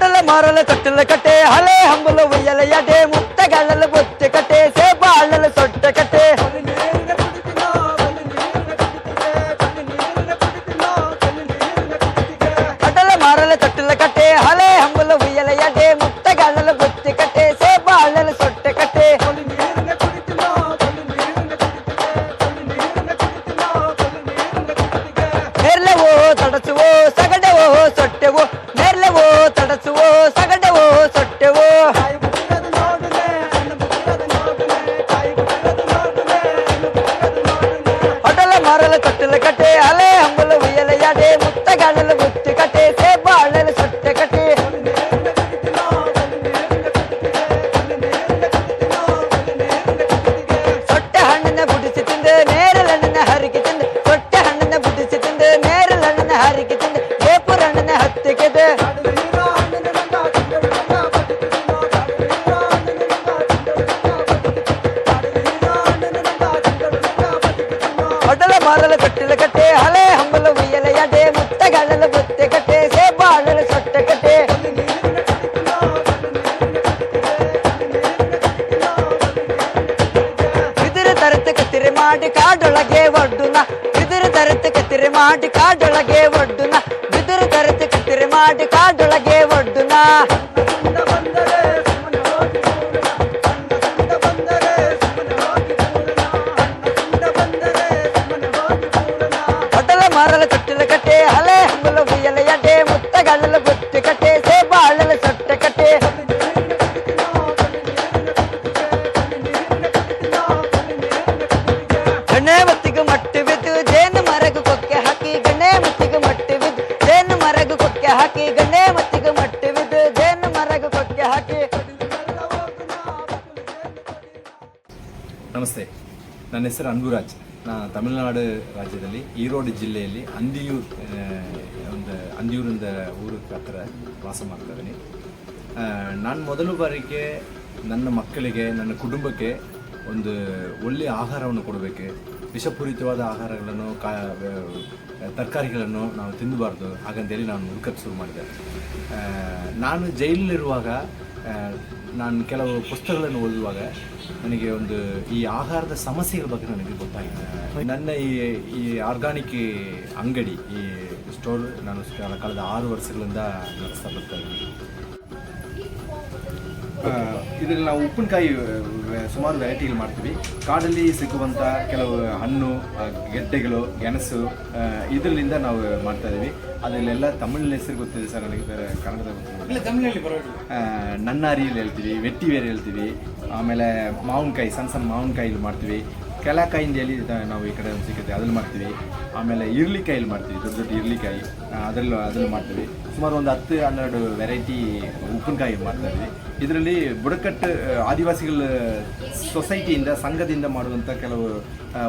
కట్టల మారల కట్టల కట్టే హలే హంబుల ఉయ్యల యాటే ముత్త గళ్ళల బొత్తె కట్టే సేపాళ్ళల సొట్ట కట్టే. కటల మారల తొట్టెల కట్టే హలే హంబుల ఉయ్యల యటే ముత్త గళ్ళల బొత్తె కట్టే సేపాళ్ళల సొట్ట కట్టే. తడచువో సగడవో సొట్టెవో ನೇರಲಣ್ಣಿನ ಹರಿಕೆ ತಿಂದು ಬೇಪುರ ಹಣ್ಣಿನ ಹತ್ತಿಗೆದು ಹೊಟಲ ಮಾರಲ ತೊಟ್ಟಿಲ ಕಟ್ಟೆ ಹಳೆ ಹಂಬಲ ಉಯ್ಯಲ ಯಾಡೆ ಮುತ್ತಗಾಡಲ ಬುತ್ತಿ ಕಟ್ಟೆ ಸೇಬ ಅಳ್ಳಲ ಸೊಟ್ಟೆ ಕಟ್ಟೆ ಬಿದಿರು ತರತೆ ಕತ್ತಿರೆ ಮಾಡಿ ಕಾಡೊಳಗೆ ಒಡ್ಡುನ ಬಿದಿರು ತರತೆ ಕತ್ತಿರೆ ಮಾಡಿ ಕಾಡೊಳಗೆ ಒಡ್ಡುನ ಬಿದಿರು ತರತೆ ಕತ್ತಿರೆ ಮಾಡಿ ನಮಸ್ತೆ. ನನ್ನ ಹೆಸರು ಅನ್ಬುರಾಜ್ ನಾನು ತಮಿಳುನಾಡು ರಾಜ್ಯದಲ್ಲಿ ಈರೋಡು ಜಿಲ್ಲೆಯಲ್ಲಿ ಅಂದಿಯೂರ್ ಒಂದು ಅಂದಿಯೂರಿಂದ ಊರು ಹತ್ರ ವಾಸ ಮಾಡ್ತಾ ಇದ್ದೀನಿ. ನಾನು ಮೊದಲ ಬಾರಿಗೆ ನನ್ನ ಮಕ್ಕಳಿಗೆ, ನನ್ನ ಕುಟುಂಬಕ್ಕೆ ಒಂದು ಒಳ್ಳೆಯ ಆಹಾರವನ್ನು ಕೊಡಬೇಕು. ವಿಷಪೂರಿತವಾದ ಆಹಾರಗಳನ್ನು, ಕಾ ತರಕಾರಿಗಳನ್ನು ನಾವು ತಿನ್ನಬಾರ್ದು. ಹಾಗಂತೇಳಿ ನಾನು ಹುಡುಕಕ್ಕೆ ಶುರು ಮಾಡಿದೆ. ನಾನು ಜೈಲಲ್ಲಿರುವಾಗ ನಾನು ಕೆಲವು ಪುಸ್ತಕಗಳನ್ನು ಓದುವಾಗ ನನಗೆ ಒಂದು ಈ ಆಹಾರದ ಸಮಸ್ಯೆಗಳ ಬಗ್ಗೆ ನನಗೆ ಗೊತ್ತಾಗಿದೆ. ನನ್ನ ಈ ಈ ಆರ್ಗಾನಿಕ್ ಅಂಗಡಿ, ಈ ಸ್ಟೋರ್ ನಾನು ಕ- ಕಳೆದ ಆರು ವರ್ಷಗಳಿಂದ ನಡೆಸ್ತಾ ಬರ್ತಾ ಇದ್ದೀನಿ. ಇದರಲ್ಲಿ ನಾವು ಉಪ್ಪಿನಕಾಯಿ ಸುಮಾರು ವೆರೈಟಿಗಳು ಮಾಡ್ತೀವಿ. ಕಾಡಲ್ಲಿ ಸಿಗುವಂಥ ಕೆಲವು ಹಣ್ಣು ಗೆಡ್ಡೆಗಳು ಗೆಣಸು ಇದರಿಂದ ನಾವು ಮಾಡ್ತಾ ಇದ್ದೀವಿ ಅದರಲ್ಲೆಲ್ಲ ತಮಿಳಿನ ಹೆಸರು ಗೊತ್ತಿದೆ ಸರ್ ನನಗೆ ಬೇರೆ ಕನ್ನಡದ ಗೊತ್ತಿಲ್ಲ. ನನ್ನಾರಿಯಲ್ಲಿ ಹೇಳ್ತೀವಿ ವೆಟ್ಟಿವೇರಿ ಹೇಳ್ತೀವಿ. ಆಮೇಲೆ ಮಾವಿನಕಾಯಿ ಸಣ್ಣ ಸಣ್ಣ ಮಾವಿನಕಾಯಿಲಿ ಮಾಡ್ತೀವಿ. ಕೆಲಾಕಾಯಿಂದ ಹೇಳಿ ಇದ- ನಾವು ಈ ಕಡೆ ಒಂದು ಸಿಗುತ್ತೆ ಅದ್ರಲ್ಲಿ ಮಾಡ್ತೀವಿ. ಆಮೇಲೆ ಇರ್ಲಿಕಾಯಲ್ಲಿ ಮಾಡ್ತೀವಿ ದೊಡ್ಡ ದೊಡ್ಡ ಇರ್ಲಿಕಾಯಿ ಅದರಲ್ಲಿ ಅದ್ರಲ್ಲಿ ಮಾಡ್ತೀವಿ. ಸುಮಾರು ಒಂದು ಹತ್ತು ಹನ್ನೆರಡು ವೆರೈಟಿ ಉಪ್ಪಿನಕಾಯಿ ಮಾಡ್ತಾ ಇದ್ವಿ. ಇದರಲ್ಲಿ ಬುಡಕಟ್ಟು ಆದಿವಾಸಿಗಳ ಸೊಸೈಟಿಯಿಂದ ಸಂಘದಿಂದ ಮಾಡುವಂಥ ಕೆಲವು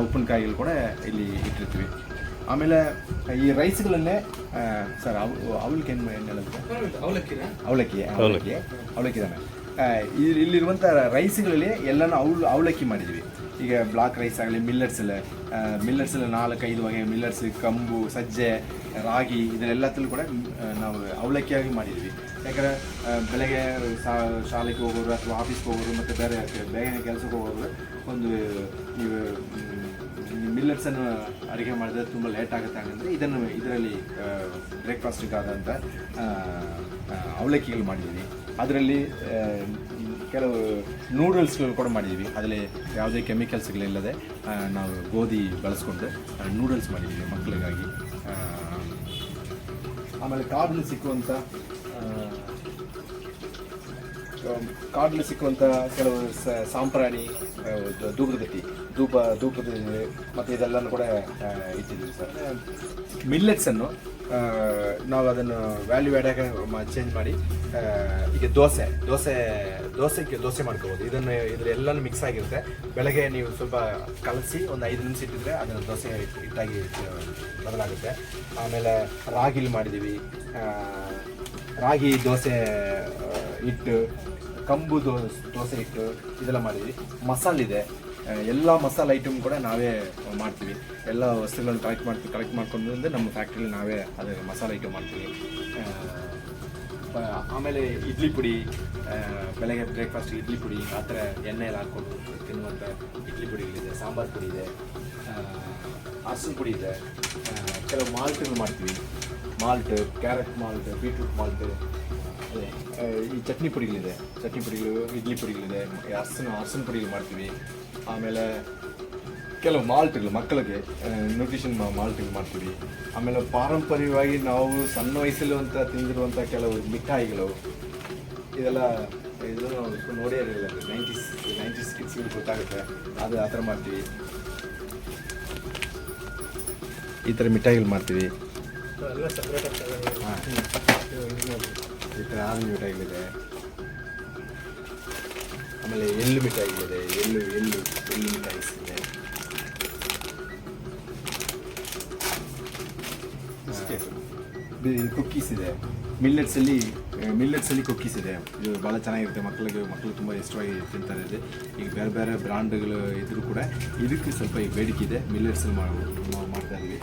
ಉಪ್ಪಿನಕಾಯಿಗಳು ಕೂಡ ಇಲ್ಲಿ ಇಟ್ಟಿರ್ತೀವಿ. ಆಮೇಲೆ ಈ ರೈಸ್ಗಳನ್ನೇ ಸರ್ ಅವ್ ಅವಲಕ್ಕಿ ಏನು ಏನು ಹೇಳುತ್ತೆ ಅವಲಕ್ಕಿ ಅವಲಕ್ಕಿ. ಅವಲಕ್ಕಿ. ಇಲ್ಲಿ- ಇಲ್ಲಿರುವಂಥ ರೈಸ್ಗಳಲ್ಲಿ ಎಲ್ಲನೂ ಅವಲ್ ಅವಲಕ್ಕಿ ಮಾಡಿದ್ವಿ. ಈಗ ಬ್ಲಾಕ್ ರೈಸ್ ಆಗಲಿ ಮಿಲ್ಲಟ್ಸ್ ನಾಲ್ಕು ನಾಲ್ಕೈದು ಬಗೆಯ ಮಿಲ್ಲರ್ಸ್ ಕಂಬು ಸಜ್ಜೆ ರಾಗಿ ಇದನ್ನೆಲ್ಲದಲ್ಲೂ ಕೂಡ ನಾವು ಅವಲಕ್ಕಿಯಾಗಿ ಮಾಡಿದ್ವಿ. ಯಾಕಂದರೆ ಬೆಳಗ್ಗೆ ಶಾ- ಶಾಲೆಗೆ ಹೋಗೋರು ಅಥವಾ ಆಫೀಸ್ಗೆ ಹೋಗೋರು ಮತ್ತು ಬೇರೆ ಬೇಗನೆ ಕೆಲಸಕ್ಕೆ ಹೋಗೋರು ಒಂದು ನೀವು ಮಿಲ್ಲಟ್ಸನ್ನು ಅಡುಗೆ ಮಾಡಿದ್ರೆ ತುಂಬ ಲೇಟ್ ಆಗುತ್ತೆ ಹಾಗಂದ್ರೆ ಇದನ್ನು ಇದರಲ್ಲಿ ಬ್ರೇಕ್ಫಾಸ್ಟಿಗೆ ಆದಂಥ ಆ, ಆ, ಅವಲಕ್ಕಿಗಳು ಮಾಡಿದ್ದೀನಿ ಅದರಲ್ಲಿ ಕೆಲವು ನೂಡಲ್ಸ್ಗಳು ಕೂಡ ಮಾಡಿದ್ದೀವಿ ಅದರಲ್ಲಿ ಯಾವುದೇ ಕೆಮಿಕಲ್ಸ್ಗಳಿಲ್ಲದೆ ನಾವು ಗೋಧಿ ಬಳಸ್ಕೊಂಡು ನೂಡಲ್ಸ್ ಮಾಡಿದ್ದೀವಿ ಮಕ್ಕಳಿಗಾಗಿ ಆಮೇಲೆ ಕಾಡಲ್ಲಿ ಸಿಕ್ಕುವಂಥ ಕಾಡಲ್ಲಿ ಸಿಕ್ಕುವಂಥ ಕೆಲವು ಸಾಂಪ್ರಾಣಿ ಆ, ದ- ಧೂಪದ ಬತ್ತಿ ಧೂಪ ಧೂಪದ ಮತ್ತು ಇದೆಲ್ಲನೂ ಕೂಡ ಇಟ್ಟಿದ್ದೀವಿ ಸರ್. ಮಿಲ್ಲೆಟ್ಸನ್ನು ನಾವು ಅದನ್ನು ವ್ಯಾಲ್ಯೂ ಆ್ಯಡ್ ಚೇಂಜ್ ಮಾಡಿ ಈಗ ದೋಸೆ ದೋಸೆ ದೋಸೆಗೆ ದೋಸೆ ಮಾಡ್ಕೋಬೋದು. ಇದನ್ನು ಇದ್ರ ಎಲ್ಲನೂ ಮಿಕ್ಸ್ ಆಗಿರುತ್ತೆ. ಬೆಳಗ್ಗೆ ನೀವು ಸ್ವಲ್ಪ ಕಲಸಿ ಒಂದು ಐದು ನಿಮಿಷ ಇಟ್ಟಿದ್ರೆ ಅದನ್ನು ದೋಸೆ ಹಿಟ್ಟಾಗಿ ಬದಲಾಗುತ್ತೆ. ಆಮೇಲೆ ರಾಗಿಲಿ ಮಾಡಿದ್ದೀವಿ ರಾಗಿ ದೋಸೆ ಹಿಟ್ಟು ಕಂಬು ದೋ ದೋಸೆ ಹಿಟ್ಟು ಇದೆಲ್ಲ ಮಾಡಿದ್ವಿ. ಮಸಾಲೆ ಇದೆ. ಆ, ಎಲ್ಲ ಮಸಾಲೆ ಐಟಮ್ ಕೂಡ ನಾವೇ ಮಾಡ್ತೀವಿ. ಎಲ್ಲ ವಸ್ತುಗಳನ್ನು ಕಲೆಕ್ಟ್ ಮಾಡ್ತೀವಿ. ಕಲೆಕ್ಟ್ ಮಾಡ್ಕೊಂಡು ನಮ್ಮ ಫ್ಯಾಕ್ಟ್ರಿಲಿ ನಾವೇ ಅದೇ ಮಸಾಲೆ ಐಟಮ್ ಮಾಡ್ತೀವಿ. ಆಮೇಲೆ ಇಡ್ಲಿ ಪುಡಿ ಬೆಳಗ್ಗೆ ಬ್ರೇಕ್ಫಾಸ್ಟ್ ಇಡ್ಲಿ ಪುಡಿ ಆ ಥರ ಎಣ್ಣೆಯಲ್ಲಿ ಹಾಕ್ಕೊಂಡು ತಿನ್ನುವಂಥ ಇಡ್ಲಿ ಪುಡಿಗಳಿದೆ ಸಾಂಬಾರು ಪುಡಿ ಇದೆ ಅರಸಿನ ಪುಡಿ ಇದೆ. ಕೆಲವು ಮಾಲ್ಟ್ಗಳು ಮಾಡ್ತೀವಿ. Malt, carrot malt, beetroot malt ಈ ಚಟ್ನಿ ಪುಡಿಗಳಿದೆ. ಚಟ್ನಿ ಪುಡಿಗಳು, ಇಡ್ಲಿ ಪುಡಿಗಳಿದೆ ಅರಸಿನ ಅರಸಿನ ಪುಡಿಗಳು ಮಾಡ್ತೀವಿ. ಆಮೇಲೆ ಕೆಲವು ಮಾಲ್ಟ್ಗಳು, ಮಕ್ಕಳಿಗೆ ನ್ಯೂಟ್ರಿಷನ್ ಮಾಲ್ಟ್ಗಳು ಮಾಡ್ತೀವಿ. ಆಮೇಲೆ ಪಾರಂಪರ್ಯವಾಗಿ ನಾವು ಸಣ್ಣ ವಯಸ್ಸಲ್ಲಿ ಅಂತ ತಿಂದಿರುವಂಥ ಕೆಲವು ಮಿಠಾಯಿಗಳು, ಇದೆಲ್ಲ, ಇದು ನಾವು ನೋಡೇ ಇರಲಿಲ್ಲ. ನೈಂಟೀಸ್ ನೈಂಟೀಸ್ ಕಿಡ್ಸ್ಗಳು ಗೊತ್ತಾಗುತ್ತೆ. ಅದು ಆ ಥರ ಮಾಡ್ತೀವಿ. ಈ ಥರ ಮಿಠಾಯಿಗಳು ಮಾಡ್ತೀವಿ. ಈ ಥರ ಆರು ಮಿಠಾಯಿಗಳಿದೆ. ಆಮೇಲೆ ಎಳ್ಳು ಮಿಠಾಯಿಗಳಿದೆ. ಎಳ್ಳು ಎಳ್ಳು ಎಳ್ಳು ಮಿಠಾಯಿಸ್. ಇದೆ. ಕುಕ್ಕೀಸ್ ಇದೆ ಮಿಲ್ಲೆಟ್ಸಲ್ಲಿ ಮಿಲ್ಲೆಟ್ಸಲ್ಲಿ ಕುಕ್ಕೀಸ್ ಇದೆ. ಇದು ಭಾಳ ಚೆನ್ನಾಗಿರುತ್ತೆ. ಮಕ್ಕಳಿಗೆ ಮಕ್ಕಳು ತುಂಬ ಇಷ್ಟವಾಗಿ ತಿಂತಾರೆ ಇದೆ. ಈಗ ಬೇರೆ ಬೇರೆ ಬ್ರ್ಯಾಂಡ್ಗಳು ಇದ್ರೂ ಕೂಡ ಇದಕ್ಕೆ ಸ್ವಲ್ಪ ಈ ಬೇಡಿಕೆ ಇದೆ. ಮಿಲ್ಲೆಟ್ಸಲ್ಲಿ ನಾವು ಮಾಡ್ತಾ ಇದ್ದೀವಿ.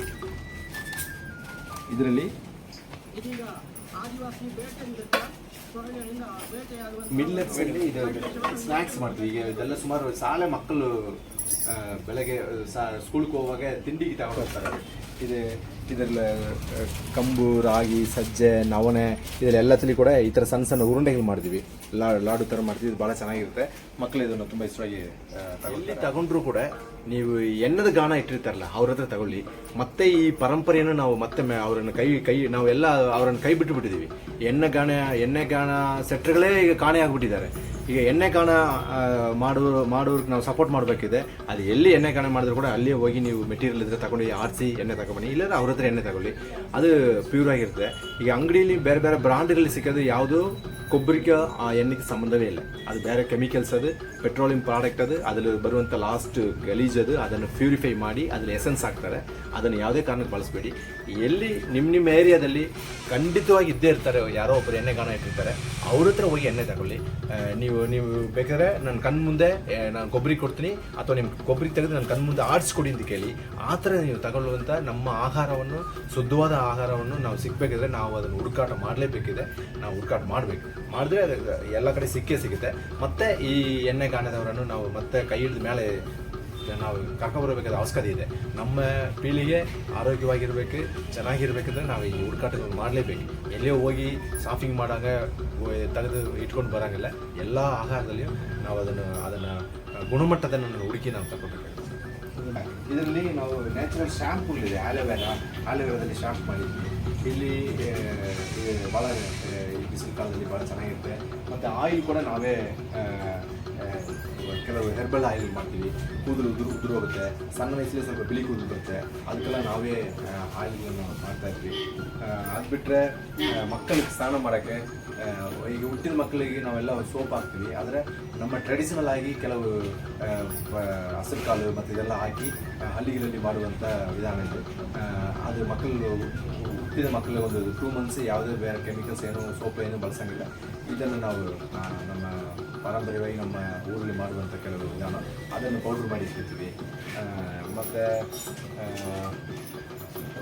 ಇದರಲ್ಲಿ ಮಿಲ್ಲೆಟ್ಸ್ ಇದು ಸ್ನ್ಯಾಕ್ಸ್ ಮಾಡ್ತೀವಿ. ಈಗ ಇದೆಲ್ಲ ಸುಮಾರು ಶಾಲೆ ಮಕ್ಕಳು ಬೆಳಗ್ಗೆ ಸ್ಕೂಲ್ಗೆ ಹೋಗುವಾಗ ತಿಂಡಿಗೆ ತಗೊಂಡು ಹೋಗ್ತಾರೆ. ಇದು ಇದರಲ್ಲಿ ಕಂಬು, ರಾಗಿ, ಸಜ್ಜೆ, ನವಣೆ ಇದೆಲ್ಲ ಕೂಡ ಈ ಥರ ಸಣ್ಣ ಸಣ್ಣ ಉರುಂಡೆಗಳು ಮಾಡ್ತೀವಿ. ಲಾಡು ಥರ ಮಾಡ್ತೀವಿ, ಇದು ಭಾಳ ಚೆನ್ನಾಗಿರುತ್ತೆ. ಮಕ್ಕಳು ಇದನ್ನು ತುಂಬ ಇಷ್ಟವಾಗಿ ಎಲ್ಲಿ ತಗೊಂಡ್ರು ಕೂಡ ನೀವು ಎಣ್ಣದ ಗಾಣ ಇಟ್ಟಿರ್ತಾರಲ್ಲ, ಅವ್ರ ಹತ್ರ ತಗೊಳ್ಳಿ. ಮತ್ತೆ ಈ ಪರಂಪರೆಯನ್ನು ನಾವು ಮತ್ತೆ ಅವರನ್ನು ಕೈ ಕೈ, ನಾವೆಲ್ಲ ಅವರನ್ನು ಕೈ ಬಿಟ್ಟು ಬಿಟ್ಟಿದ್ದೀವಿ. ಎಣ್ಣೆ ಗಾಣ ಎಣ್ಣೆ ಗಾಣ ಸೆಟ್ರ್ಗಳೇ ಈಗ ಕಾಣೆ ಆಗ್ಬಿಟ್ಟಿದ್ದಾರೆ. ಈಗ ಎಣ್ಣೆ ಕಾಣ ಮಾಡೋರು ಮಾಡೋರ್ಗೆ ನಾವು ಸಪೋರ್ಟ್ ಮಾಡಬೇಕಿದೆ. ಅದು ಎಲ್ಲಿ ಎಣ್ಣೆ ಕಾಣ ಮಾಡಿದ್ರು ಕೂಡ ಅಲ್ಲಿ ಹೋಗಿ ನೀವು ಮೆಟೀರಿಯಲ್ ಇದ್ರೆ ತಗೊಂಡು ಆರಿಸಿ ಎಣ್ಣೆ ತಗೊಂಡ್ಬನ್ನಿ ಇಲ್ಲಾಂದ್ರೆ ಅವ್ರ ಹತ್ರ ಎಣ್ಣೆ ತಗೊಳ್ಳಿ. ಅದು ಪ್ಯೂರ್ ಆಗಿರುತ್ತೆ. ಈಗ ಅಂಗಡಿಯಲ್ಲಿ ಬೇರೆ ಬೇರೆ ಬ್ರಾಂಡ್ಗಳಲ್ಲಿ ಸಿಕ್ಕೋದು ಯಾವುದು ಕೊಬ್ಬರಿಗೆ ಆ ಎಣ್ಣೆಗೆ ಸಂಬಂಧವೇ ಇಲ್ಲ. ಅದು ಬೇರೆ ಕೆಮಿಕಲ್ಸ್ ಅದು ಪೆಟ್ರೋಲಿಯಂ ಪ್ರಾಡಕ್ಟ್ ಅದು, ಅದರಲ್ಲಿ ಬರುವಂಥ ಲಾಸ್ಟ್ ಗಲೀಜ್ ಅದು, ಅದನ್ನು ಪ್ಯೂರಿಫೈ ಮಾಡಿ ಅದನ್ನು ಎಸೆನ್ಸ್ ಹಾಕ್ತಾರೆ. ಅದನ್ನು ಯಾವುದೇ ಕಾರಣಕ್ಕೆ ಬಳಸಬೇಡಿ. ಎಲ್ಲಿ ನಿಮ್ಮ ನಿಮ್ಮ ಏರಿಯಾದಲ್ಲಿ ಖಂಡಿತವಾಗಿ ಇದ್ದೇ ಇರ್ತಾರೆ ಯಾರೋ ಒಬ್ಬರು ಎಣ್ಣೆ ಗಾಣ ಇಟ್ಟಿರ್ತಾರೆ, ಅವ್ರ ಹತ್ರ ಹೋಗಿ ಎಣ್ಣೆ ತಗೊಳ್ಳಿ. ನೀವು ನೀವು ಬೇಕಾದ್ರೆ ನನ್ನ ಕಣ್ಣು ಮುಂದೆ ನಾನು ಕೊಬ್ಬರಿ ಕೊಡ್ತೀನಿ, ಅಥವಾ ನಿಮ್ಮ ಕೊಬ್ಬರಿ ತೆಗೆದು ನನ್ನ ಕಣ್ಣು ಮುಂದೆ ಆಡಿಸ್ಕೊಡಿ ಅಂತ ಕೇಳಿ, ಆ ಥರ ನೀವು ತಗೊಳ್ಳುವಂಥ ನಮ್ಮ ಆಹಾರವನ್ನು, ಶುದ್ಧವಾದ ಆಹಾರವನ್ನು ನಾವು ಸಿಗಬೇಕಿದ್ರೆ ನಾವು ಅದನ್ನು ಹುಡುಕಾಟ ಮಾಡಲೇಬೇಕಿದೆ. ನಾವು ಹುಡುಕಾಟ ಮಾಡಬೇಕು. ಮಾಡಿದ್ರೆ ಎಲ್ಲ ಕಡೆ ಸಿಕ್ಕೇ ಸಿಗುತ್ತೆ. ಮತ್ತೆ ಈ ಎಣ್ಣೆ ಕಾಣದವರನ್ನು ನಾವು ಮತ್ತೆ ಕೈ ಹಿಡಿದ ಮೇಲೆ, ನಾವು ಕರ್ಕೊಂಬರಬೇಕಾದ ಅವಶ್ಯಕತೆ ಇದೆ. ನಮ್ಮ ಪೀಳಿಗೆ ಆರೋಗ್ಯವಾಗಿರ್ಬೇಕು, ಚೆನ್ನಾಗಿರ್ಬೇಕಂದ್ರೆ ನಾವು ಈ ಹುಡುಕಾಟ ಮಾಡಲೇಬೇಕು. ಎಲ್ಲಿಯೋ ಹೋಗಿ ಶಾಪಿಂಗ್ ಮಾಡಾಗ ತೆಗೆದು ಇಟ್ಕೊಂಡು ಬರೋಂಗಿಲ್ಲ. ಎಲ್ಲ ಆಹಾರದಲ್ಲಿಯೂ ನಾವು ಅದನ್ನು ಅದನ್ನು ಗುಣಮಟ್ಟದ ಹುಡುಕಿ ನಾವು ತಗೋಬೇಕಾಗುತ್ತೆ. ಇದರಲ್ಲಿ ನಾವು ನ್ಯಾಚುರಲ್ ಶಾಂಪೂಗಳಿದೆ ಆಲೋವೆರಾ ಆಲೋವೆರಾದಲ್ಲಿ ಶಾಂಪು ಮಾಡಿದ್ವಿ. ಇಲ್ಲಿ ಭಾಳ ಈ ಬಿಸಿಲು ಕಾಲದಲ್ಲಿ ಭಾಳ ಚೆನ್ನಾಗಿರುತ್ತೆ. ಮತ್ತು ಆಯಿಲ್ ಕೂಡ ನಾವೇ ಆ, ಆ, ಕೆಲವು ಹೆರ್ಬಲ್ ಆಯಿಲ್ ಮಾಡ್ತೀವಿ. ಕೂದಲು ಉದುರು ಉದುರು ಹೋಗುತ್ತೆ ಸಣ್ಣ ವಯಸ್ಸಲ್ಲಿ ಸ್ವಲ್ಪ ಬಿಳಿ ಕೂದಲು ಬರುತ್ತೆ. ಅದಕ್ಕೆಲ್ಲ ನಾವೇ ಆಯಿಲ್ಗಳನ್ನು ಮಾಡ್ತಾ ಇದ್ವಿ. ಅದು ಬಿಟ್ಟರೆ ಮಕ್ಕಳಿಗೆ ಸ್ನಾನ ಮಾಡೋಕ್ಕೆ ಈಗ ಹುಟ್ಟಿದ ಮಕ್ಕಳಿಗೆ ನಾವೆಲ್ಲ ಸೋಪ್ ಹಾಕ್ತೀವಿ. ಆದರೆ ನಮ್ಮ ಟ್ರೆಡಿಷನಲ್ ಆಗಿ ಕೆಲವು ಹಸಿರು ಕಾಲು ಮತ್ತು ಇದೆಲ್ಲ ಹಾಕಿ ಹಳ್ಳಿಗಳಲ್ಲಿ ಮಾಡುವಂಥ ವಿಧಾನ ಇದು. ಅದು ಮಕ್ಕಳು, ಹುಟ್ಟಿದ ಮಕ್ಕಳಿಗೆ ಒಂದು ಟೂ ಮಂತ್ಸ್ ಯಾವುದೇ ಬೇರೆ ಕೆಮಿಕಲ್ಸ್ ಏನು, ಸೋಪ್ ಏನು ಬಳಸಂಗಿಲ್ಲ. ಇದನ್ನು ನಾವು ನಮ್ಮ ಪಾರಂಪರ್ಯವಾಗಿ ನಮ್ಮ ಊರಲ್ಲಿ ಮಾಡುವಂಥ ಕೆಲವು ವಿಧಾನ ಅದನ್ನು ಪೌಡ್ರ್ ಮಾಡಿ ಇಟ್ಬಿಡ್ತೀವಿ ಮತ್ತು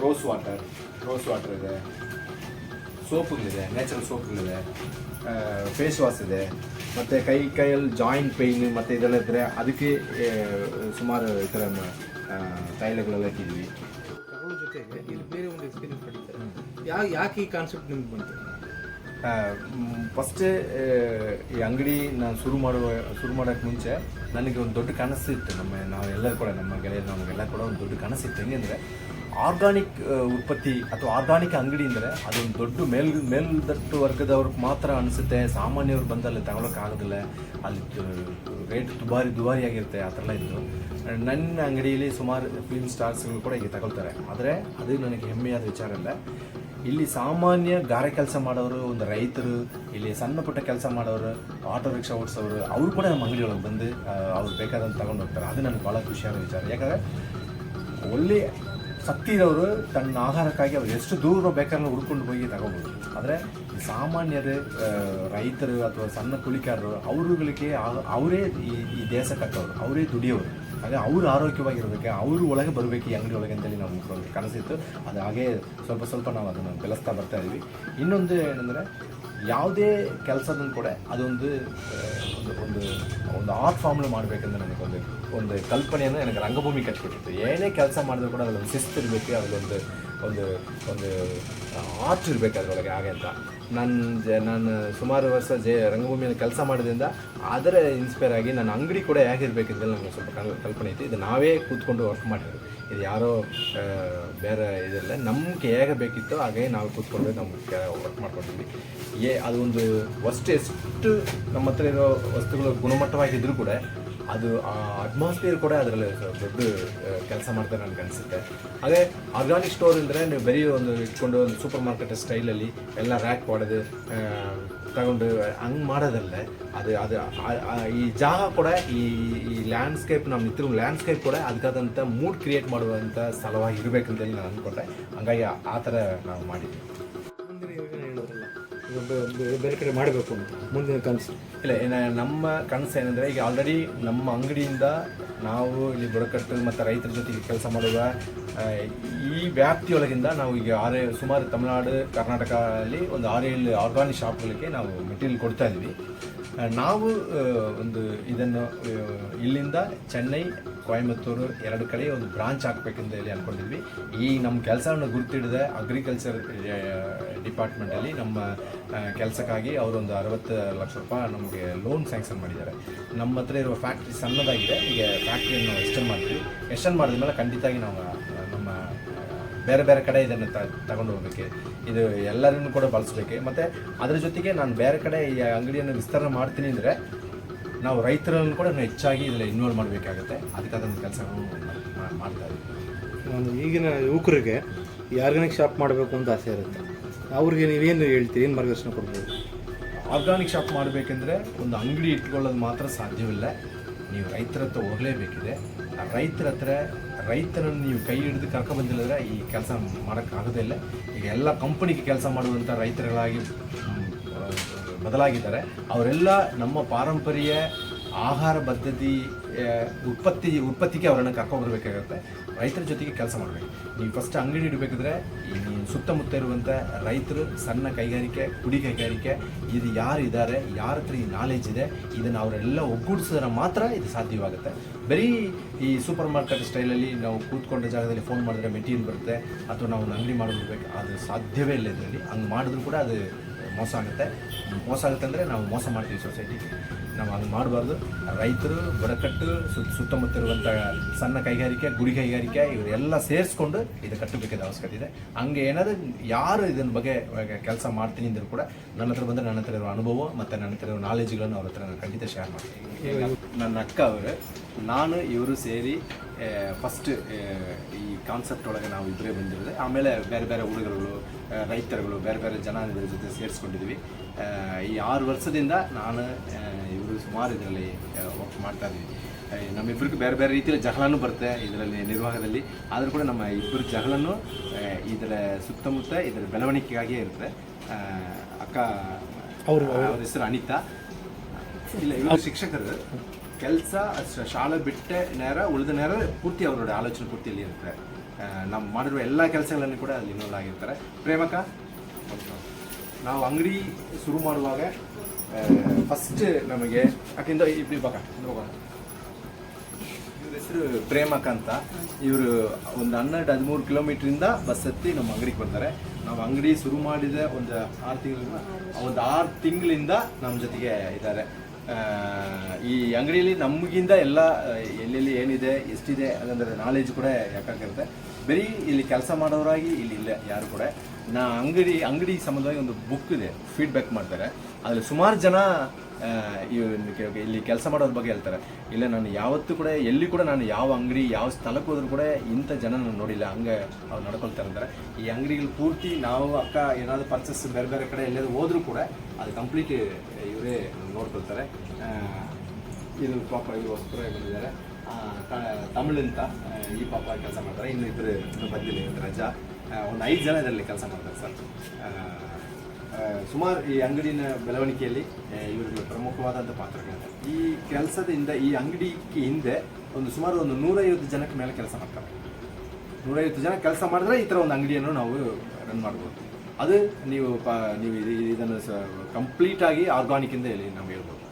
ರೋಸ್ ವಾಟರ್ ರೋಸ್ ವಾಟರ್ ಇದೆ. ಸೋಪುಗಳಿದೆ ನ್ಯಾಚುರಲ್ ಸೋಪುಗಳಿದೆ. ಫೇಸ್ ವಾಶ್ ಇದೆ. ಮತ್ತು ಕೈ, ಕೈಯಲ್ಲಿ ಜಾಯಿಂಟ್ ಪೇಯ್ನ್ ಮತ್ತು ಇದೆಲ್ಲ ಇದ್ದರೆ ಅದಕ್ಕೆ ಸುಮಾರು ಈ ಥರ ತೈಲಗಳೆಲ್ಲ ಇಟ್ಟಿದ್ವಿ. ಜೊತೆಗೆ ಇಲ್ಲಿ ಬೇರೆ ಒಂದು ಎಕ್ಸ್ಪೀರಿಯನ್ಸ್ ಪಡೀತಾರೆ. ಯಾ, ಯಾಕೆ ಈ ಕಾನ್ಸೆಪ್ಟ್ ನಿಮ್ಗೆ ಬಂತು? ಫಸ್ಟ್ ಈ ಅಂಗಡಿ ನಾನು ಶುರು ಮಾಡುವ, ಶುರು ಮಾಡೋಕ್ಕೆ ಮುಂಚೆ ನನಗೆ ಒಂದು ದೊಡ್ಡ ಕನಸಿತ್ತು. ನಮ್ಮ ನಾವೆಲ್ಲರೂ ಕೂಡ, ನಮ್ಮ ಗೆಳೆಯರು, ನಮಗೆಲ್ಲ ಕೂಡ ಒಂದು ದೊಡ್ಡ ಕನಸಿತ್ತು. ಹೆಂಗೆಂದರೆ ಆರ್ಗಾನಿಕ್ ಉತ್ಪತ್ತಿ ಅಥವಾ ಆರ್ಗಾನಿಕ್ ಅಂಗಡಿ ಅಂದರೆ ಅದೊಂದು ದೊಡ್ಡ ಮೇಲ್, ಮೇಲ್ದಟ್ಟು ವರ್ಗದವ್ರಿಗೆ ಮಾತ್ರ ಅನಿಸುತ್ತೆ. ಸಾಮಾನ್ಯವ್ರು ಬಂದಲ್ಲಿ ತಗೊಳಕ್ಕಾಗೋದಿಲ್ಲ ಅಲ್ಲಿ ರೇಟ್ ದುಬಾರಿ ದುಬಾರಿಯಾಗಿರುತ್ತೆ ಆ ಥರ ಎಲ್ಲ ಇತ್ತು. ನನ್ನ ಅಂಗಡಿಯಲ್ಲಿ ಸುಮಾರು ಫಿಲ್ಮ್ ಸ್ಟಾರ್ಸ್ಗಳು ಕೂಡ ಈಗ ತಗೊಳ್ತಾರೆ. ಆದರೆ, ಅದು ನನಗೆ ಹೆಮ್ಮೆಯಾದ ವಿಚಾರ ಅಲ್ಲ ಇಲ್ಲಿ ಸಾಮಾನ್ಯ ಗಾರೆ ಕೆಲಸ ಮಾಡೋರು, ಒಂದು ರೈತರು, ಇಲ್ಲಿ ಸಣ್ಣ ಪುಟ್ಟ ಕೆಲಸ ಮಾಡೋರು, ಆಟೋ ರಿಕ್ಷಾ ಓಡಿಸೋರು, ಅವರು ಕೂಡ ನಮ್ಮ ಅಂಗಡಿಯೊಳಗೆ ಬಂದು ಅವ್ರು ಬೇಕಾದಂತ ತಗೊಂಡು ಹೋಗ್ತಾರೆ. ಅದು ನನಗೆ ಭಾಳ ಖುಷಿಯಾದ ವಿಚಾರ. ಯಾಕಂದರೆ ಒಳ್ಳೆ ಶಕ್ತಿ ಇರೋರು ತನ್ನ ಆಹಾರಕ್ಕಾಗಿ ಅವ್ರು ಎಷ್ಟು ದೂರ ಬೇಕಾದ್ರೂ ಹುಡ್ಕೊಂಡು ಹೋಗಿ ತಗೋಬೋದು. ಆದರೆ ಸಾಮಾನ್ಯರು ರೈತರು ಅಥವಾ ಸಣ್ಣ ಕುಳಿಕಾರರು ಅವರುಗಳಿಗೆ ಅವರೇ ಈ ಈ ದೇಶ ಕಟ್ಟೋರು ಅವರೇ ದುಡಿಯೋರು. ಹಾಗೆ ಅವರು ಆರೋಗ್ಯವಾಗಿರ್ಬೇಕು ಅವರು ಒಳಗೆ ಬರಬೇಕು ಈ ಅಂಗಡಿ ಒಳಗೆ ಅಂತೇಳಿ ನಾವು ಕನಸಿತ್ತು ಅದು ಹಾಗೆ ಸ್ವಲ್ಪ ಸ್ವಲ್ಪ ನಾವು ಅದನ್ನು ಬೆಳೆಸ್ತಾ ಬರ್ತಾ ಇದ್ವಿ. ಇನ್ನೊಂದು ಏನಂದರೆ ಯಾವುದೇ ಕೆಲಸದನ್ನು ಕೂಡ ಅದೊಂದು ಆ, ಒಂದು ಒಂದು ಒಂದು ಆರ್ಟ್ ಫಾರ್ಮ್ಲು ಮಾಡಬೇಕಂದ್ರೆ ನನಗೊಂದು ಒಂದು ಕಲ್ಪನೆಯನ್ನು ನನಗೆ ರಂಗಭೂಮಿ ಕಟ್ಕೊಟ್ಟಿತ್ತು ಏನೇ ಕೆಲಸ ಮಾಡಿದ್ರು ಕೂಡ ಅದರಲ್ಲೊಂದು ಶಿಸ್ತು ಇರಬೇಕು ಅದರಲ್ಲೊಂದು ಒಂದು ಒಂದು ಆರ್ಟ್ ಇರಬೇಕು ಅದರೊಳಗೆ ಹಾಗೆ ಅಂತ. ನನ್ನ ಜ, ನಾನು ಸುಮಾರು ವರ್ಷ ಜೆ, ರಂಗಭೂಮಿಯಲ್ಲಿ ಕೆಲಸ ಮಾಡೋದ್ರಿಂದ ಅದರ ಇನ್ಸ್ಪೈರ್ ಆಗಿ ನನ್ನ ಅಂಗಡಿ ಕೂಡ ಹೇಗಿರ್ಬೇಕಂತ ನನಗೆ ಸ್ವಲ್ಪ ಕಲ್- ಕಲ್ಪನೆ ಐತಿ ಇದು ನಾವೇ ಕೂತ್ಕೊಂಡು ವರ್ಕ್ ಮಾಡಿರೋದು. ಇದು ಯಾರೋ ಬೇರೆ ಇದಿಲ್ಲ ನಮಗೆ ಹೇಗೆ ಬೇಕಿತ್ತೋ ಹಾಗೆ ನಾವು ಕೂತ್ಕೊಂಡು ನಮ್ಗೆ ವರ್ಕ್ ಮಾಡ್ಕೊಂಡಿದ್ವಿ. ಏ ಅದೊಂದು ವಸ್ತು ಎಷ್ಟು ನಮ್ಮ ಹತ್ರ ಇರೋ ವಸ್ತುಗಳು ಗುಣಮಟ್ಟವಾಗಿದ್ದರೂ ಕೂಡ ಅದು ಆ ಅಟ್ಮಾಸ್ಫಿಯರ್ ಕೂಡ ಅದರಲ್ಲಿ ದೊಡ್ಡ ಕೆಲಸ ಮಾಡ್ತಾರೆ ನನಗೆ ಅನಿಸುತ್ತೆ. ಹಾಗೆ ಆರ್ಗಾನಿಕ್ ಸ್ಟೋರ್ ಅಂದರೆ ನೀವು ಬರೀ ಒಂದು ಇಟ್ಕೊಂಡು ಒಂದು ಸೂಪರ್ ಮಾರ್ಕೆಟ್ ಸ್ಟೈಲಲ್ಲಿ ಎಲ್ಲ ರ್ಯಾಕ್ ಹೊಡೆದು ತಗೊಂಡು, ಹಂಗೆ ಮಾಡೋದಲ್ಲೇ ಅದು ಅದು ಈ ಜಾಗ ಕೂಡ, ಈ ಈ ಲ್ಯಾಂಡ್ಸ್ಕೇಪ್ ನಮ್ಮ ನಿಂತಿರೋ ಲ್ಯಾಂಡ್ಸ್ಕೇಪ್ ಕೂಡ ಅದಕ್ಕಾದಂಥ ಮೂಡ್ ಕ್ರಿಯೇಟ್ ಮಾಡುವಂಥ ಸ್ಥಳವಾಗಿ ಇರಬೇಕಂತೇಳಿ ನಾನು ಅಂದ್ಕೊಂಡೆ ಹಂಗಾಗಿ ಆ- ಥರ ನಾವು ಹೇಳಿದ್ರಲ್ಲ ಬೇರೆ ಕಡೆ ಮಾಡಬೇಕು ಅಂತ, ಮುಂದಿನ ಕನಸು. ಇಲ್ಲ ನಮ್ಮ ಕನಸು ಏನಂದರೆ, ಈಗ ಆಲ್ರೆಡಿ ನಮ್ಮ ಅಂಗಡಿಯಿಂದ ನಾವು ಇಲ್ಲಿ ಬುಡಕಟ್ಟು ಮತ್ತು ರೈತರ ಜೊತೆಗೆ ಕೆಲಸ ಮಾಡುವ ಈ ವ್ಯಾಪ್ತಿಯೊಳಗಿಂದ ನಾವು ಈಗ ಆರೆ, ಸುಮಾರು ತಮಿಳುನಾಡು, ಕರ್ನಾಟಕದಲ್ಲಿ ಒಂದು ಆರೇಳು ಆರ್ಗಾನಿಕ್ ಶಾಪ್ಗಳಿಗೆ ನಾವು ಮೆಟೀರಿಯಲ್ ಕೊಡ್ತಾ ಇದ್ವಿ ನಾವು ಒಂದು ಇದನ್ನು ಇಲ್ಲಿಂದ ಚೆನ್ನೈ ಕೊಯಮತ್ತೂರು ಎರಡು ಕಡೆ ಒಂದು ಬ್ರಾಂಚ್ ಹಾಕ್ಬೇಕಂತ ಹೇಳಿ ಅಂದ್ಕೊಂಡಿದ್ವಿ ಈ ನಮ್ಮ ಕೆಲಸವನ್ನು ಗುರುತಿಡಿದ ಅಗ್ರಿಕಲ್ಚರ್ ಡಿಪಾರ್ಟ್ಮೆಂಟಲ್ಲಿ ನಮ್ಮ ಕೆಲಸಕ್ಕಾಗಿ ಅವರೊಂದು ಅರವತ್ತು ಲಕ್ಷ ರೂಪಾಯಿ ನಮಗೆ ಲೋನ್ ಸ್ಯಾಂಕ್ಷನ್ ಮಾಡಿದ್ದಾರೆ. ನಮ್ಮ ಹತ್ರ ಇರುವ ಫ್ಯಾಕ್ಟ್ರಿ ಸಣ್ಣದಾಗಿದೆ. ಈಗ ಫ್ಯಾಕ್ಟ್ರಿಯನ್ನು ಎಕ್ಸ್ಟೆಂಡ್ ಮಾಡ್ತೀವಿ. ಎಕ್ಸ್ಟೆಂಡ್ ಮಾಡಿದ್ಮೇಲೆ ಖಂಡಿತವಾಗಿ ನಾವು ನಮ್ಮ ಬೇರೆ ಬೇರೆ ಕಡೆ ಇದನ್ನು ತ, ತಗೊಂಡು ಹೋಗ್ಬೇಕು ಇದು ಎಲ್ಲರನ್ನು ಕೂಡ ಬಳಸಬೇಕು ಮತ್ತು ಅದರ ಜೊತೆಗೆ ನಾನು ಬೇರೆ ಕಡೆ ಈ ಅಂಗಡಿಯನ್ನು ವಿಸ್ತರಣೆ ಮಾಡ್ತೀನಿ ಅಂದರೆ ನಾವು ರೈತರನ್ನು ಕೂಡ ಹೆಚ್ಚಾಗಿ ಇದರಲ್ಲಿ ಇನ್ವಾಲ್ವ್ ಮಾಡಬೇಕಾಗುತ್ತೆ. ಅದಕ್ಕಾದಂಥ ಕೆಲಸಗಳನ್ನು ಮಾಡ್ತಾ ಇದ್ದೀವಿ. ಈಗಿನ ಯುವಕರಿಗೆ ಈ ಆರ್ಗಾನಿಕ್ ಶಾಪ್ ಮಾಡಬೇಕು ಅಂತ ಆಸೆ ಇರುತ್ತೆ. ಅವ್ರಿಗೆ ನೀವೇನು ಹೇಳ್ತೀರಿ? ಏನು ಮಾರ್ಗದರ್ಶನ ಕೊಡ್ಬೋದು? ಆರ್ಗಾನಿಕ್ ಶಾಪ್ ಮಾಡಬೇಕಂದ್ರೆ ಒಂದು ಅಂಗಡಿ ಇಟ್ಕೊಳ್ಳೋದು ಮಾತ್ರ ಸಾಧ್ಯವಿಲ್ಲ. ನೀವು ರೈತರ ಹತ್ರ ಹೋಗಲೇಬೇಕಿದೆ. ಆ ರೈತರ ಹತ್ರ ರೈತರನ್ನು ನೀವು ಕೈ ಹಿಡಿದು ಕರ್ಕೊಂಬಂದಿಲ್ಲದ್ರೆ ಈ ಕೆಲಸ ಮಾಡೋಕ್ಕಾಗೋದಿಲ್ಲ ಈಗ ಎಲ್ಲ ಕಂಪನಿಗೆ ಕೆಲಸ ಮಾಡುವಂಥ ರೈತರುಗಳಾಗಿ ಬದಲಾಗಿದ್ದಾರೆ. ಅವರೆಲ್ಲ ನಮ್ಮ ಪಾರಂಪರ್ಯ ಆಹಾರ ಪದ್ಧತಿ ಉತ್ಪತ್ತಿ, ಉತ್ಪತ್ತಿಗೆ ಅವರನ್ನು ಕರ್ಕೊಂಡ್ಬರ್ಬೇಕಾಗುತ್ತೆ ರೈತರ ಜೊತೆಗೆ ಕೆಲಸ ಮಾಡಬೇಕು. ನೀವು ಫಸ್ಟ್ ಅಂಗಡಿ ಇಡಬೇಕಿದ್ರೆ ಈ ಸುತ್ತಮುತ್ತ ಇರುವಂಥ ರೈತರು, ಸಣ್ಣ ಕೈಗಾರಿಕೆ, ಕುಡಿ ಕೈಗಾರಿಕೆ, ಇದು ಯಾರು ಇದ್ದಾರೆ, ಯಾರ ಹತ್ರ ಈ ನಾಲೆಜ್ ಇದೆ, ಇದನ್ನು ಅವರೆಲ್ಲ ಒಗ್ಗೂಡಿಸಿದ್ರೆ ಮಾತ್ರ ಇದು ಸಾಧ್ಯವಾಗುತ್ತೆ. ಬರೀ ಈ ಸೂಪರ್ ಮಾರ್ಕೆಟ್ ಸ್ಟೈಲಲ್ಲಿ ನಾವು ಕೂತ್ಕೊಂಡ ಜಾಗದಲ್ಲಿ ಫೋನ್ ಮಾಡಿದ್ರೆ ಮೆಟೀರಿಯಲ್ ಬರುತ್ತೆ, ಅಥವಾ ನಾವು ಅಂಗಡಿ ಮಾಡಿಬಿಡ್ಬೇಕು ಅದು ಸಾಧ್ಯವೇ ಇಲ್ಲ ಇದರಲ್ಲಿ. ಹಂಗೆ ಮಾಡಿದ್ರು ಕೂಡ ಅದು ಮೋಸ ಆಗುತ್ತೆ. ಮೋಸ ಆಗುತ್ತೆ ಅಂದರೆ ನಾವು ಮೋಸ ಮಾಡ್ತೀವಿ ಸೊಸೈಟಿಗೆ ನಾವು ಅದು ಮಾಡಬಾರ್ದು. ರೈತರು ಬುಡಕಟ್ಟು ಸುತ್ತ ಸುತ್ತಮುತ್ತ ಇರುವಂಥ ಸಣ್ಣ ಕೈಗಾರಿಕೆ, ಗುಡಿ ಕೈಗಾರಿಕೆ, ಇವರೆಲ್ಲ ಸೇರಿಸ್ಕೊಂಡು ಇದು ಕಟ್ಟಬೇಕಾದ ಅವಶ್ಯಕತೆ ಇದೆ. ಹಂಗೆ ಏನಾದರೂ ಯಾರು ಇದನ್ನ ಬಗ್ಗೆ ಕೆಲಸ ಮಾಡ್ತೀನಿ ಅಂದರೂ ಕೂಡ ನನ್ನ ಹತ್ರ ಬಂದರೆ ನನ್ನ ಹತ್ರ ಇರೋ ಅನುಭವ ಮತ್ತು ನನ್ನ ಹತ್ರ ಇರೋ ನಾಲೆಜ್ಗಳನ್ನು ಅವ್ರ ಹತ್ರ ನಾನು ಖಂಡಿತ ಶೇರ್ ಮಾಡ್ತೀನಿ. ನನ್ನ ಅಕ್ಕ ಅವರು, ನಾನು ಇವರು ಸೇರಿ ಫಸ್ಟ್ ಈ ಕಾನ್ಸೆಪ್ಟ್ ಒಳಗೆ ನಾವು ಇಬ್ಬರೇ ಬಂದಿರೋದು. ಆಮೇಲೆ ಬೇರೆ ಬೇರೆ ಹುಡುಗರುಗಳು ರೈತರುಗಳು ಬೇರೆ ಬೇರೆ ಜನ ಇದ್ರ ಜೊತೆ ಸೇರಿಸ್ಕೊಂಡಿದ್ವಿ. ಈ ಆರು ವರ್ಷದಿಂದ ನಾನು ಇವರು ಸುಮಾರು ಇದರಲ್ಲಿ ವರ್ಕ್ ಮಾಡ್ತಾ ಇದ್ವಿ ಆ, ನಮ್ಮಿಬ್ಬರಿಗೂ ಬೇರೆ ಬೇರೆ ರೀತಿಯಲ್ಲಿ ಜಗಳನೂ ಬರುತ್ತೆ ಇದರಲ್ಲಿ ನಿರ್ವಾಹದಲ್ಲಿ. ಆದರೂ ಕೂಡ ನಮ್ಮ ಇಬ್ಬರು ಜಗಳನೂ ಇದರ ಸುತ್ತಮುತ್ತ ಇದರ ಬೆಳವಣಿಗೆಗಾಗಿಯೇ ಇರುತ್ತೆ. ಅಕ್ಕ ಅವರು ಅವ್ರ. ಹೆಸರು ಅನಿತಾ. ಇಲ್ಲ ಇವರು ಶಿಕ್ಷಕರು. ಕೆಲಸ ಶಾಲೆ ಬಿಟ್ಟೆ ನೇರ, ಉಳಿದ ನೇರ ಪೂರ್ತಿ ಅವರ ಆಲೋಚನೆ ಪೂರ್ತಿಯಲ್ಲಿ ಇರುತ್ತೆ. ನಮ್ಮ ಮಾಡಿರುವ ಎಲ್ಲ ಕೆಲಸಗಳನ್ನು ಕೂಡ ಅಲ್ಲಿ ಇನ್ವಾಲ್ವ್ ಆಗಿರ್ತಾರೆ. ಪ್ರೇಮಕ, ನಾವು ಅಂಗಡಿ ಶುರು ಮಾಡುವಾಗ ಫಸ್ಟ್ ನಮಗೆ ಯಾಕಿಂದ ಇಬ್ಬರು ಇವಾಗ ಇವ್ರ ಹೆಸರು ಪ್ರೇಮಕ ಅಂತ. ಇವರು ಒಂದು ಹನ್ನೆರಡು, ಹದಿಮೂರು ಕಿಲೋಮೀಟ್ರಿಂದ ಬಸ್ ಹತ್ತಿ ನಮ್ಮ ಅಂಗಡಿಗೆ ಬರ್ತಾರೆ. ನಾವು ಅಂಗಡಿ ಶುರು ಮಾಡಿದ ಒಂದು ಆರು ತಿಂಗಳಿಂದ, ಒಂದು ಆರು ತಿಂಗಳಿಂದ ನಮ್ಮ ಜೊತೆಗೆ ಇದ್ದಾರೆ. ಈ ಅಂಗಡಿಯಲ್ಲಿ ನಮಗಿಂದ ಎಲ್ಲ ಎಲ್ಲೆಲ್ಲಿ ಏನಿದೆ, ಎಷ್ಟಿದೆ ಅದಂದರೆ ನಾಲೆಜ್ ಕೂಡ ಯಾಕಾಗಿರುತ್ತೆ ಬರೀ ಇಲ್ಲಿ ಕೆಲಸ ಮಾಡೋರಾಗಿ ಇಲ್ಲಿ ಇಲ್ಲ, ಯಾರು ಕೂಡ. ನಾ ಅಂಗಡಿ ಅಂಗಡಿ ಸಂಬಂಧವಾಗಿ ಒಂದು ಬುಕ್ ಇದೆ ಫೀಡ್ಬ್ಯಾಕ್ ಮಾಡ್ತಾರೆ. ಅದರಲ್ಲಿ ಸುಮಾರು ಜನ ಇಲ್ಲಿ ಕೆಲಸ ಮಾಡೋದ್ರ ಬಗ್ಗೆ ಹೇಳ್ತಾರೆ. ಇಲ್ಲ, ನಾನು ಯಾವತ್ತೂ ಕೂಡ, ಎಲ್ಲಿ ಕೂಡ ನಾನು ಯಾವ ಅಂಗಡಿ, ಯಾವ ಸ್ಥಳಕ್ಕೆ ಹೋದ್ರು ಕೂಡ ಇಂಥ ಜನ ನೋಡಿಲ್ಲ. ಹಂಗೆ ಅವ್ರು ನಡ್ಕೊಳ್ತಾರೆ ಅಂತಾರೆ. ಈ ಅಂಗಡಿಗಳು ಪೂರ್ತಿ ನಾವು, ಅಕ್ಕ ಏನಾದರೂ ಪರ್ಚೇಸ್ ಬೇರೆ ಬೇರೆ ಕಡೆ ಎಲ್ಲಾದ್ರೂ ಹೋದ್ರೂ ಕೂಡ ಅದು ಕಂಪ್ಲೀಟ್, ಇವರೇ ನೋಡ್ಕೊಳ್ತಾರೆ. ಇದು ಪಾಪ ಇವರು ಹೊಸಪುರ ಬಂದಿದ್ದಾರೆ. ತಮಿಳಿಂದ ಈ ಪಾಪ ಕೆಲಸ ಮಾಡ್ತಾರೆ. ಇನ್ನು ಇಬ್ಬರು ಇನ್ನು ಬಂದಿಲ್ಲ, ಇವತ್ತು ರಜಾ. ಒಂದು ಐದು ಜನ ಇದರಲ್ಲಿ ಕೆಲಸ ಮಾಡ್ತಾರೆ ಸರ್. ಸುಮಾರು ಈ ಅಂಗಡಿನ ಬೆಳವಣಿಗೆಯಲ್ಲಿ ಇವರಿಗೆ ಪ್ರಮುಖವಾದಂಥ ಪಾತ್ರಗಳಿದೆ. ಈ ಕೆಲಸದಿಂದ, ಈ ಅಂಗಡಿ ಹಿಂದೆ ಒಂದು ಸುಮಾರು ಒಂದು ನೂರೈವತ್ತು ಜನಕ್ಕೆ ಮೇಲೆ ಕೆಲಸ ಮಾಡ್ತಾರೆ. ನೂರೈವತ್ತು ಜನ ಕೆಲಸ ಮಾಡಿದ್ರೆ ಈ ಥರ ಒಂದು ಅಂಗಡಿಯನ್ನು ನಾವು ರನ್ ಮಾಡ್ಬೋದು. ಅದು ನೀವು ಪ ನೀವು ಇದು- ಇದನ್ನು ಕಂಪ್ಲೀಟ್ ಆಗಿ ಆರ್ಗಾನಿಕ್ ಇಂದ ಹೇಳಿ ನಾವು ಹೇಳ್ಬೋದು.